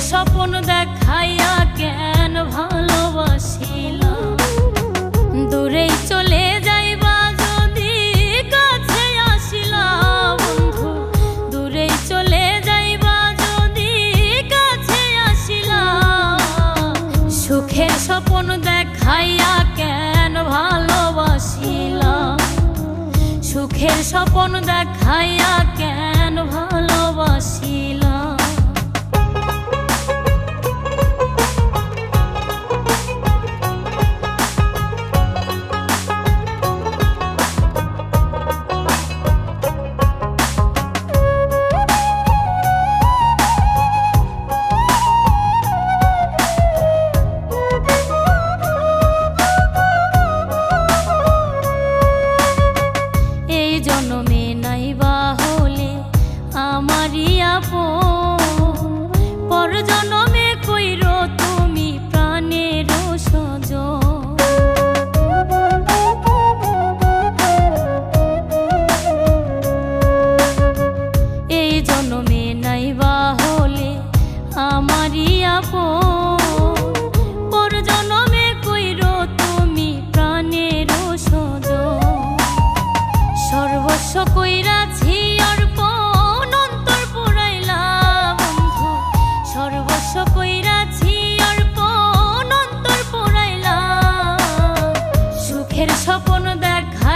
স্বপ্ন দেখাইয়া কেন ভালোবাসিলাম? দূরেই চলে যাইবা যদি কাছে আসিলাম, বন্ধু। দূরেই চলে যাইবা যদি কাছে আসিলাম। সুখের স্বপ্ন দেখাইয়া কেন ভালোবাসিলাম? সুখের স্বপ্ন দেখাইয়া কেন ভালোবাসিলাম? জন্মে নাই বা হলে আমারই আপন। পর কইর তুমি প্রাণের এই হলে আপন।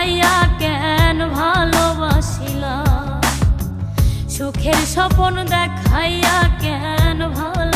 দেখাইয়া কেন ভালোবাসিলা? সুখের স্বপন দেখাইয়া কেন ভালোবাসিলা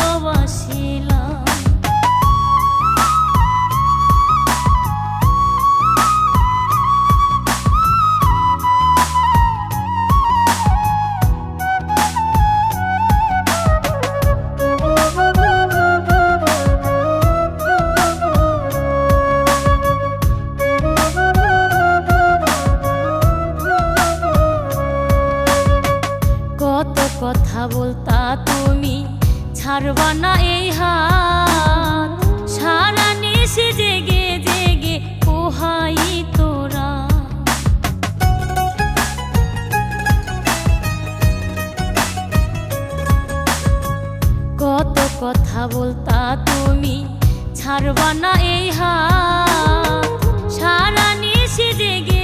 কথা বলতা তুমি, ছাড়বা না এই হাত। সারা নিশে জেগে জেগে, পোহাই তোরা। কত কথা বলতা তুমি, ছাড়বা না এই হাত। সারা নিশে জেগে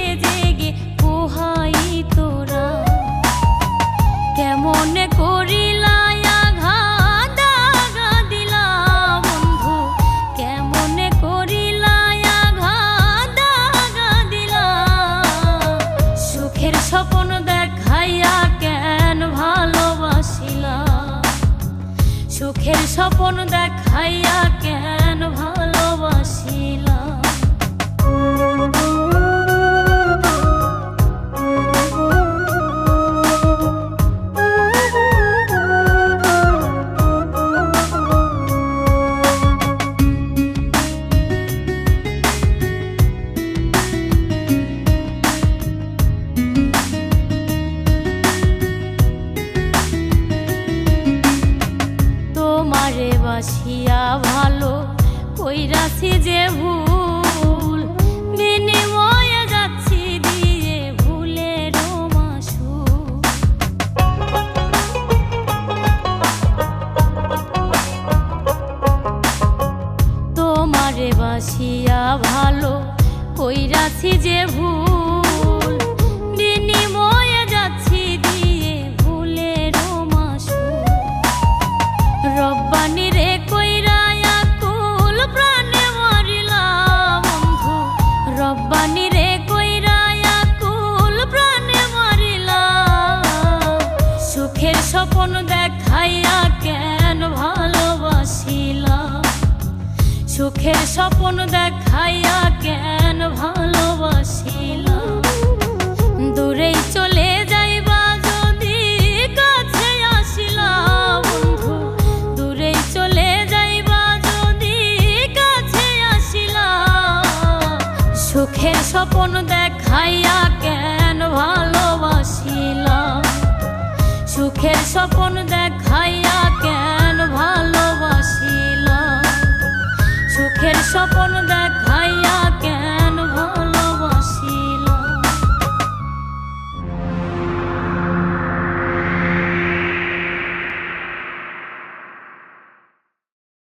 সুখের স্বপ্ন দেখাইয়া কেন ভালোবাসিলা? সুখের স্বপ্ন দেখাইয়া কেন ভালোবাসিলা তোমারে বাসিয়া ভালো কইরাছি যে ভুল। বিনিময়ে যাচ্ছি দিয়ে ভুলের মাসু তোমারে বাসিয়া ভালো কইরাছি যে ভুল। স্বপ্ন দেখাইয়া কেন ভালোবাসিলাম দূরেই চলে যাইবা যদি কাছে আসিলাম বন্ধু। দূরেই চলে যাইবা যদি কাছে আসিলাম সুখের স্বপ্ন